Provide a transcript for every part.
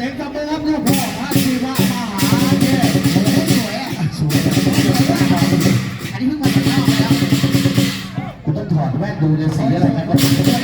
สียงกับมือครับลูกพ่อพระศิวะมหาเทพโอ้โหสวยอะสวยอันนี้เพิ่งมาจากนอกแล้วกูต้องถอดแว่นดูในสีอะไรกัน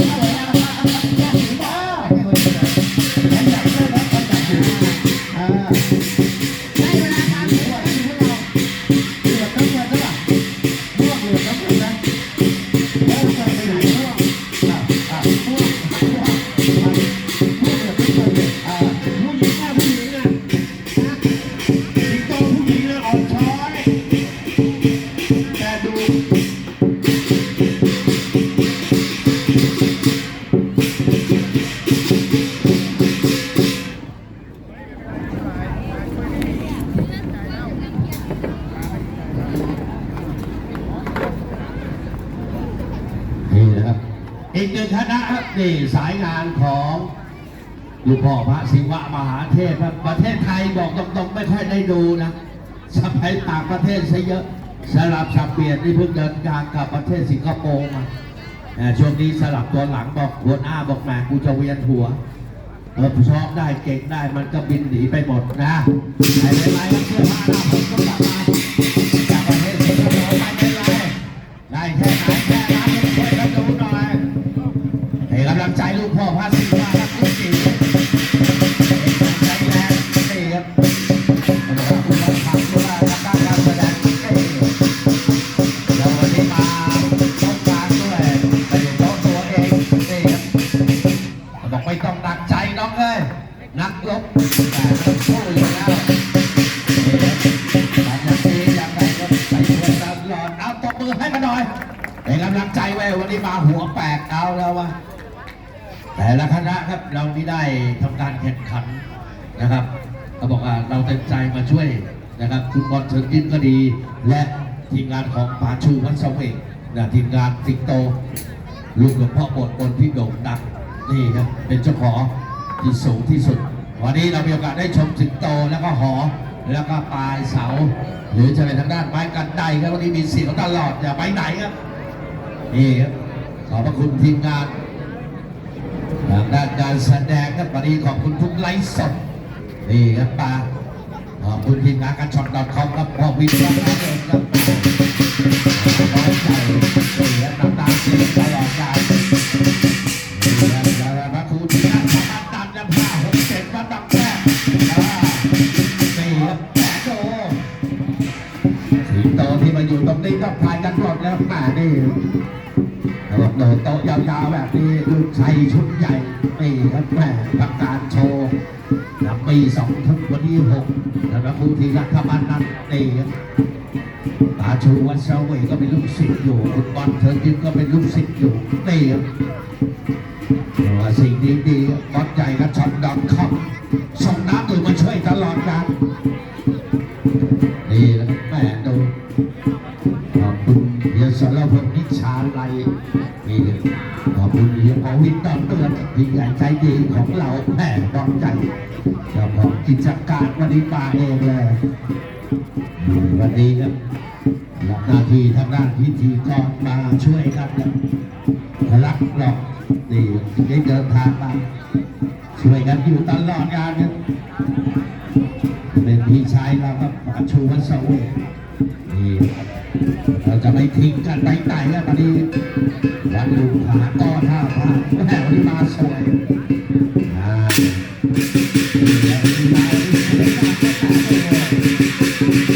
อีกหนึ่งคณะครับนี่สายงานของหลูกพ่อพระศิวะมหาเทพครับประเทศไทยบอกตรงๆไม่ค่อยได้ดูนะสมัยต่างประเทศซะเยอะสลับสับเปลี่ยนนี่เพิ่งเดินทางกลับประเทศสิงคโปร์มาอ่าช่วงนี้สลับตัวหลังบอกหัวหน้าบอกแหมกูจะเวียนหัวเออชอบได้เก่งได้มันก็บินหนีไปหมดนะไม่เป็นไรครับเสื้อผ้าหน้าผมก็กลับมา ที่ได้ทำการแข่งขันนะครับเขาบอกว่าเราเต็มใจมาช่วยนะครับ คุณบอลเชิญยิ้มก็ดี และทีมงานของป่าชูวัดสว่งนะทีมงานสิงโตลูกหลวงพ่อบทคนที่โด่งดังนี่ครับเป็นเจ้าของที่สูงที่สุด วันนี้เรามีโอกาสได้ชมสิงโตแล้วก็หอ แล้วก็ปลายเสา หรือจะเป็นทางด้านไม้กันไดครับวันนี้มีเสียงตลอดอย่าไปไหนครับนี่ครับขอบพระคุณทีมงาน ด้านการแสดงครับวันนี้ขอบคุณทุกไลฟ์สดนี่ครับปาขอบคุณทีมงานกันช็อต .com ครับพอวินครับครับน้อยใจนี่ครับน้ำตาเสียตลอดกาลแล้วพระครูที่นั่นมาตัดน้ำผ้าหกเจ็ดมาตักแท้สี่ครับแปดโตสิงโตที่มาอยู่ตรงนี้ต้องพายกันหมดแล้วแม่นี่ หญ่นี่ครับแม่ประกาศโชว์ลำปีสองทุกวันที่หกแล้วก็ผู้ที่รัฐบาลนันนี่ครับตาชูวันเสาเวยก็เป็นลูกศิษย์อยู่คุณบอลเธอยิมก็เป็นลูกศิษย์อยู่นี่ครับว่าสิ่งดีๆบอลใหญ่กับช็อตดอทคอมส่งน้ำดื่มมาช่วยตลอดการ งษ์นิชาไลนี่ขอบคุณเฮียปวินดอนเตือนยิ่งใหญ่ใจดีของเราแม่ดอนใจเจ้าของกิจการวันนี้มาเองเลยวันนี้ครับรับหน้าที่ทางด้านพิธีกรมาช่วยกันครับรักหรอกนี่ได้เดินทางมาช่วยกันอยู่ตลอดงานครับเป็นพี่ชายเราครับป่าชูวัสเวนี่เรา จะไม่ทิ้งกันไปไหนแล้ววันนี้วันลุผาก็ท่าพาแม่วันนี้มาสวยอ่านี่แหละที่มาที่สวยงามก็ตาไปเลย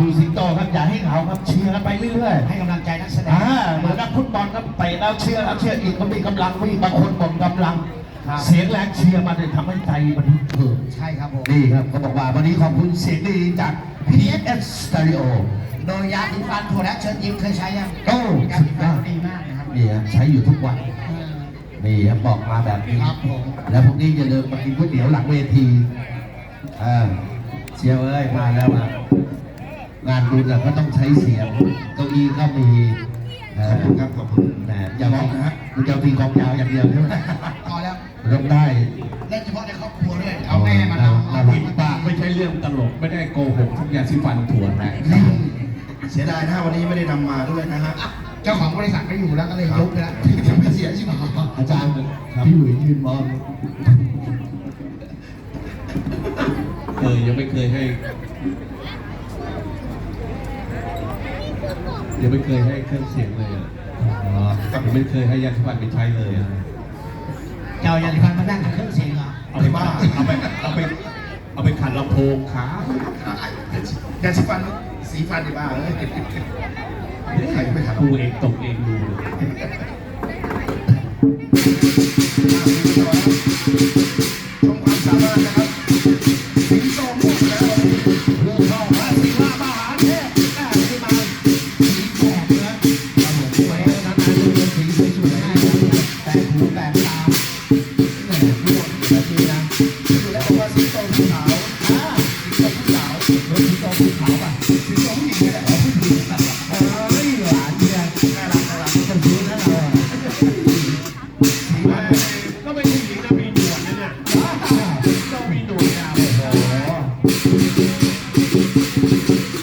ดูสิงโตครับอย่าให้เหงาครับเชียร์กันไปเรื่อยๆให้กำลังใจนักแสดอ่างเหมือนนักฟุตบอลครับเตะแล้วเชียร์แล้วเชียร์อีกก็มีกำลังวิ่งบางคนหมดกำลังครับเสียงแรงเชียร์มันเลยทำให้ใจมันฮึกเหิมใช่ครับผมนี่ครับเขาบอกว่าวันนี้ขอบคุณเสียงดีจาก PSS Stereo โดยยาสีฟันถั่วและเชิญยิ้มเคยใช้ยังโอ้ยาสุสีดยฟันอดดีมากนะครับนี่ครับใช้อยู่ทุกวันเออ นี่ครับบอกมาแบบนี้ ครับผม แล้วพวกนี้อย่าลืมมากินก๋วยเตี๋ยวหลังเวทีอ่าเชียร์เอ้ยมาแล้วมา งานบุญอะก็ต้องใช้เสียงเก้าอี้ก็มีเขอบคุณครับขอบคุณแหมอย่ามองนะฮะคุณจะเอาตีกลองยาวอย่างเดียวใช่ไหมพอแล้วต้องได้เล่นเฉพาะในครอบครัวด้วยเอาแม่มาเอาเอาเอาเอาผิดปากไม่ใช่เรื่องตลกไม่ได้โกหกทุกอย่างที่ฟันถั่วนะนี่เสียดายนะวันนี้ไม่ได้นำมาด้วยนะฮะเจ้าของบริษัทไม่อยู่แล้วก็เลยยกไปแล้วจะไม่เสียชิบหายอาจารย์พี่หลุยยืนมองเออยังไม่เคยให้ ยังไม่เคยให้เครื่องเสียงเลยอะอ๋อยังไม่เคยให้ยาสีฟันไปใช้เลยอะเจ้ายาสีฟันมานั่งกับเครื่องเสียงเหรอเอาไปบ้าเอาไปเอาไปเอาไปขัดลำโพงขายาสีฟันสีฟันดีบ้าเลยใครไม่ขัดดูเองตกเองดูเลยชมความสามารถนะครับ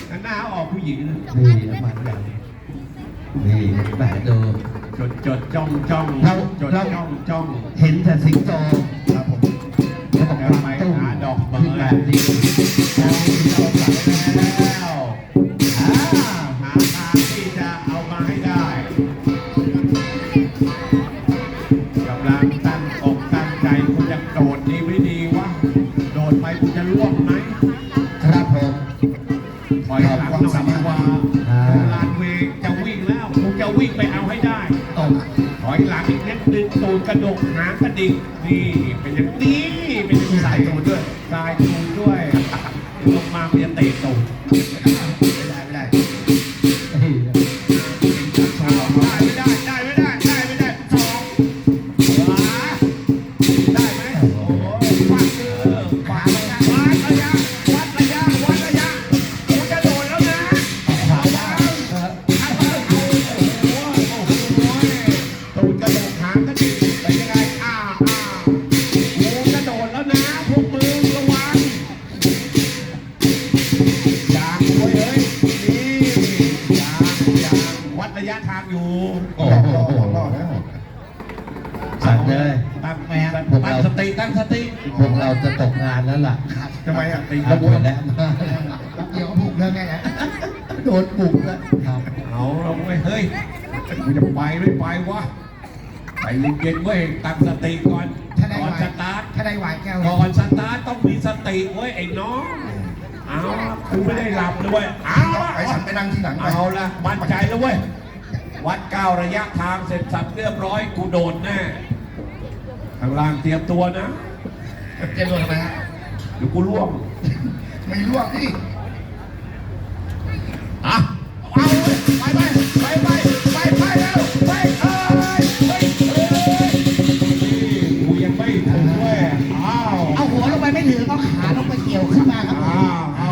หหน้าออกผู้หญิงนะนี่น้ำมันแบบนี่แหมดู จดจดจ้องจ้องเราจดเรา จ้องจ้องเห็นแต่สิงโตครับผมเขาบอกว่าตู้ขึ้นแบบนี้มองสิงโตกลับแล้วอ่า หางกระดิ่งนี่เป็นอย่างนี้เป็นอย่างนี้สายตูนด้วยสายตูนด้วยลงมามันจะเตะตูนไม่ได้ไม่ได้นี่สองได้ไม่ได้ได้ไม่ได้ได้ สติตั้งสติพวกเราจะตกงานแล้วล่ะทำไมอะตีระบุแล้วเดี๋ยวก็ผูกเรื่องแน่นะโดนบุกแล้วครับเอาเราเว้ยเฮ้ยกูจะไปไม่ไปวะไปเย็นๆเว้ยตั้งสติก่อนถ้าได้ก่อนไหวสตาร์ทถ้าได้ไหวแก้วก่อนสตาร์ทต้องมีสติเว้ยไอ้น้องเอาละกูไม่ได้หลับด้วยเอาละไปฉันไปนั่งที่หลังไปเอาละมั่นใจแล้วเว้ยวัดก้าวระยะทางเสร็จสับเรียบร้อยกูโดดแน่ ข้างล่างเตรียมตัวนะเตรียมตัวทำไมฮะเดี๋ยวกูร่วง ไม่ร่วงที่อะเอาเว้ยไปไปไปไปไปไปแล้วไปเอ้ยไปเอ้ยนี่กูยังไม่ถึงเว้ยอ้าวเอาหัวลงไปไม่ถึงเอาขาลงไปเกี่ยวขึ้นมาครับผมอ้าวเอา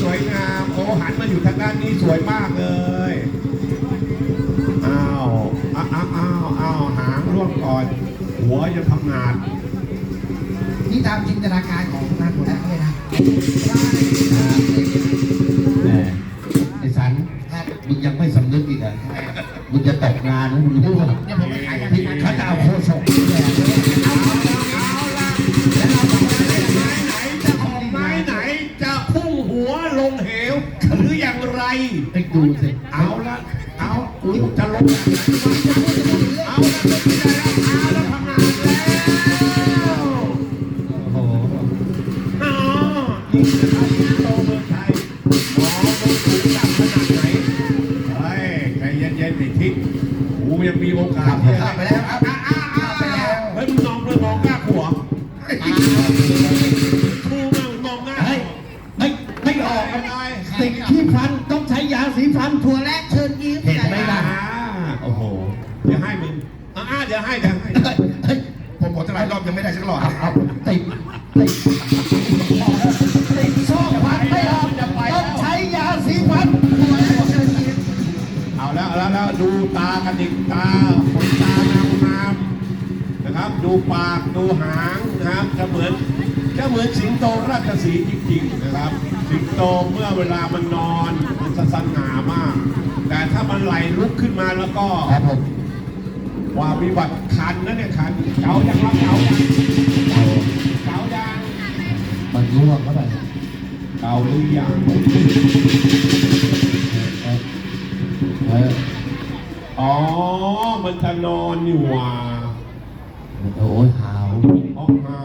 สวยงามโอ้หันมาอยู่ทางด้านนี้สวยมากเลยอ้าวอ้าวอ้าวอ้าวหางร่วงก่อน หัวจะทำงานนี่ตามจินตนาการของนักแล้วเลยนะ ดูสิเอาละเอาอุ้ยจะลงแบบไหนวะเอาละลงไม่ได้แล้วเอาละทำงานแล้วโอ้โหอ๋อนี่นะครับโตเมืองไทยหมอลงสูงต่ำขนาดไหนเฮ้ยใจเย็นๆติทิศกูยังมีโอกาสที่จะไปแล้วครับอะอะอะไปแล้วเฮ้ยมึงมองด้วยมองหน้า ดูตากระดิกตาขนตางามงามๆนะครับ ดูปากดูหางนะครับจะเหมือนจะเหมือนสิงโตราชสีห์จริงๆนะครับ สิงโตเมื่อเวลามันนอนมันจะสง่ามาก แต่ถ้ามันไหลลุกขึ้นมาแล้วก็ครับผมความวิบัติคันนะเนี่ยคันเก๋ายังรับเก๋ายังเก๋ายังมันร่วงเข้าไปเก๋าหรือยังเออเอออ๋อ มันจะนอนอยู่ว่ะโอ้ยหาว ออกมา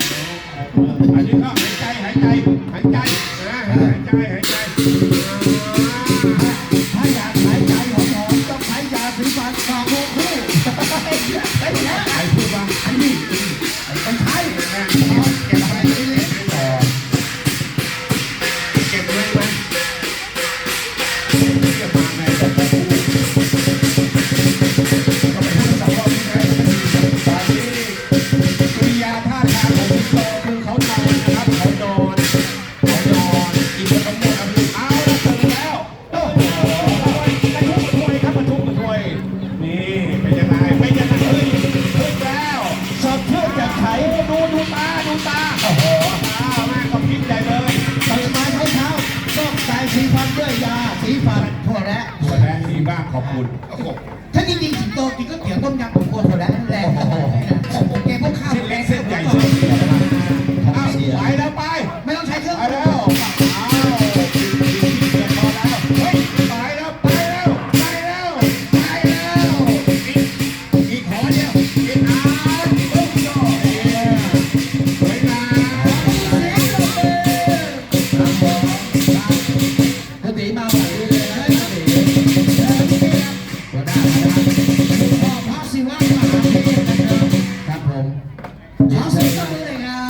คุณโอ้โห